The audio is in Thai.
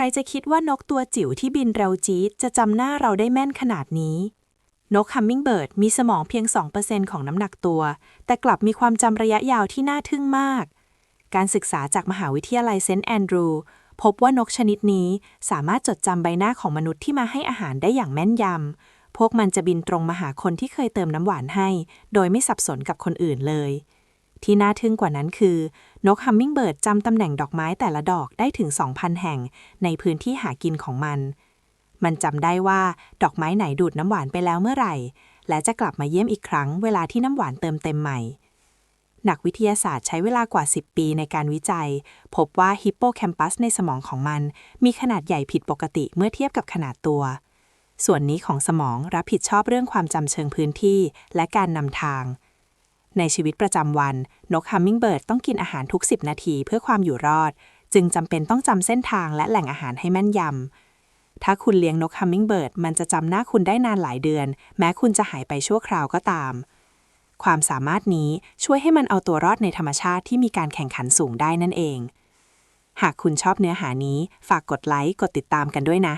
รจะคิดว่านกตัวจิ๋วที่บินเร็วจี๊ดจะจำหน้าเราได้แม่นขนาดนี้ นกฮัมมิงเบิร์ดมีสมองเพียง 2%ของน้ำหนักตัว แต่กลับมีความจำระยะยาวที่น่าทึ่งมาก การศึกษาจากมหาวิทยาลัยเซนต์แอนดรูว์พบว่านกชนิดนี้สามารถจดจำใบหน้าของมนุษย์ที่มาให้อาหารได้อย่างแม่นยำ พวกมันจะบินตรงมาหาคนที่เคยเติมน้ำหวานให้ โดยไม่สับสนกับคนอื่นเลย ที่น่าทึ่งกว่านั้นคือ นกฮัมมิงเบิร์ดจำตำแหน่งดอกไม้แต่ละดอกได้ถึง 2,000 แห่งในพื้นที่หากินของมัน มันจำได้ว่าดอกไม้ไหนดูดน้ำหวานไปแล้วเมื่อไหร่ และจะกลับมาเยี่ยมอีกครั้งเวลาที่น้ำหวานเติมเต็มใหม่ นักวิทยาศาสตร์ใช้เวลากว่า 10 ปีในการวิจัย พบว่าฮิปโปแคมปัสในสมองของมัน มีขนาดใหญ่ผิดปกติเมื่อเทียบกับขนาดตัว ส่วนนี้ของสมองรับผิดชอบเรื่องความจำเชิงพื้นที่ และการนำทาง ในชีวิตประจำวัน นกฮัมมิงเบิร์ดต้องกินอาหารทุก 10 นาทีเพื่อความอยู่รอด จึงจำเป็นต้องจำเส้นทางและแหล่งอาหารให้แม่นยำ ถ้าคุณเลี้ยงนกฮัมมิงเบิร์ดมันจะจำหน้าคุณได้นานหลายเดือน แม้คุณจะหายไปชั่วคราวก็ตาม ความสามารถนี้ช่วยให้มันเอาตัวรอดในธรรมชาติที่มีการแข่งขันสูงได้นั่นเอง หากคุณชอบเนื้อหานี้ ฝากกดไลค์ กดติดตามกันด้วยนะ